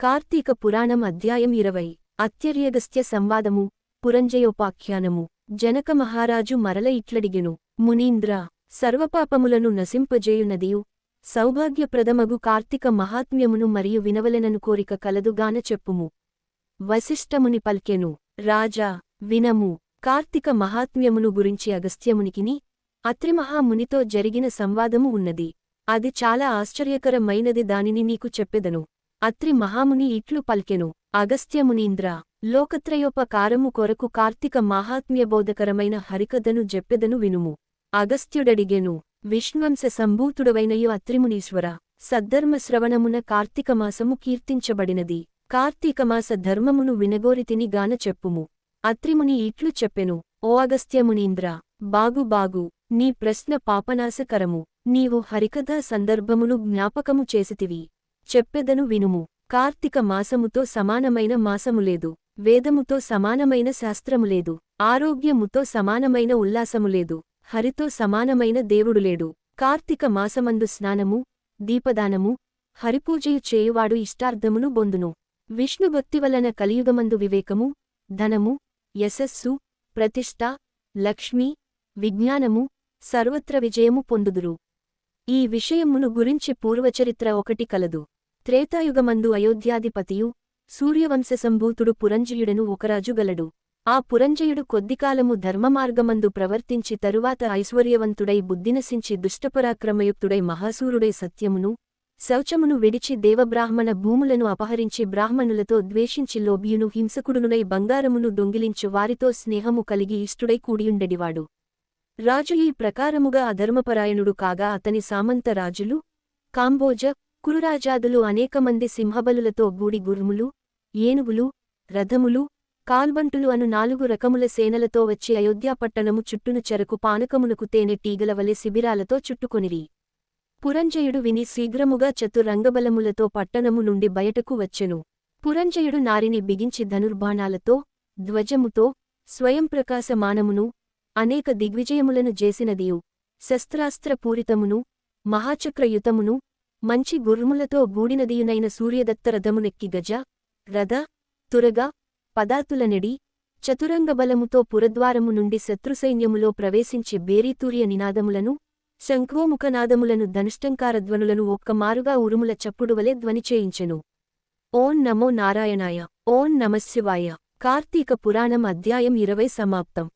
కార్తీక పురాణం అధ్యాయం ఇరవై. అత్యర్యగస్త్య సంవాదము పురంజయోపాఖ్యానము. జనక మహారాజు మరల ఇట్లడిగెను. మునీంద్ర సర్వపాపములను నశింపజేయునదియు. సౌభాగ్యప్రదమగు కార్తీక మహాత్మ్యమును మరియు వినవలెనను కోరిక కలదుగాన చెప్పుము. వశిష్ఠముని పల్కెను. రాజా వినము. కార్తీక మహాత్మ్యమును గురించి అగస్త్యమునికిని అత్రిమహామునితో జరిగిన సంవాదము ఉన్నది. అది చాలా ఆశ్చర్యకరమైనది దానిని నీకు చెప్పెదను. అత్రి మహాముని ఇట్లు పల్కెను. అగస్త్యమునీంద్ర లోకత్రయోపకారము కొరకు కార్తీక మాహాత్మ్యబోధకరమైన హరికథను జెప్పెదను వినుము. అగస్త్యుడడిగెను విష్ణువంశ సంభూతుడవైనయు అత్రిమునీశ్వర సద్ధర్మశ్రవణమున కార్తీకమాసము కీర్తించబడినది. కార్తీకమాస ధర్మమును వినగోరితిని గాన చెప్పుము. అత్రిముని ఇట్లు చెప్పెను ఓ అగస్త్యమునీంద్ర బాగు బాగు నీ ప్రశ్న పాపనాశకరము. నీవు హరికథా సందర్భమును జ్ఞాపకము చేసితివి. చెప్పెదను వినుము. కార్తీక మాసముతో సమానమైన మాసములేదు. వేదముతో సమానమైన శాస్త్రములేదు. ఆరోగ్యముతో సమానమైన ఉల్లాసములేదు. హరితో సమానమైన దేవుడులేడు. కార్తీక మాసమందు స్నానము దీపదానము హరిపూజయు చేయువాడు ఇష్టార్థమును బొందును. విష్ణుభక్తి వలన కలియుగమందు వివేకము ధనము యశస్సు ప్రతిష్ట లక్ష్మి విజ్ఞానము సర్వత్ర విజయము పొందుదురు. ఈ విషయమును గురించి పూర్వచరిత్ర ఒకటి కలదు. త్రేతాయుగమందు అయోధ్యాధిపతియు సూర్యవంశసంభూతుడు పురంజయుడను ఒకరాజు గలడు. ఆ పురంజయుడు కొద్దికాలము ధర్మమార్గమందు ప్రవర్తించి తరువాత ఐశ్వర్యవంతుడై బుద్ధినసించి దుష్టపరాక్రమయుక్తుడై మహాసూరుడై సత్యమును శౌచమును విడిచి దేవబ్రాహ్మణ భూములను అపహరించి బ్రాహ్మణులతో ద్వేషించి లోభ్యును హింసకుడునునై బంగారమును దొంగిలించు వారితో స్నేహము కలిగి ఇష్టుడై కూడియుండెడివాడు. రాజు ఈ ప్రకారముగా అధర్మపరాయణుడు కాగా అతని సామంత రాజులు కాంబోజ కురురాజాదులు అనేకమంది సింహబలులతో గూడి గుర్ములు ఏనుగులు రథములు కాల్బంటులు అను నాలుగు రకముల సేనలతో వచ్చి అయోధ్యాపట్టణము చుట్టును చెరకు పానకమునకు తేనె టీగలవలె శిబిరాలతో చుట్టుకొనిరి. పురంజయుడు విని శీఘ్రముగా చతురంగబలములతో పట్టణము నుండి బయటకు వచ్చెను. పురంజయుడు నారిని బిగించి ధనుర్బాణాలతో ధ్వజముతో స్వయంప్రకాశమానమును అనేక దిగ్విజయములను చేసినదియు. శస్త్రాస్త్రపూరితమును మహాచక్రయుతమును మంచి గుర్ములతో గూడినదియునైన సూర్యదత్తరథమునెక్కి గజ రథ తురగ పదాతులనెడి చతురంగబలముతో పురద్వారము నుండి శత్రుసైన్యములో ప్రవేశించి బేరీతూర్య నినాదములను శంఖోముఖనాదములను ధనుష్టంకారధ్వనులను ఒక్కమారుగా ఉరుముల చప్పుడువలె ధ్వనిచేయించెను ఓం నమో నారాయణాయ ఓం నమశివాయ. కార్తీక పురాణం అధ్యాయం ఇరవై సమాప్తం.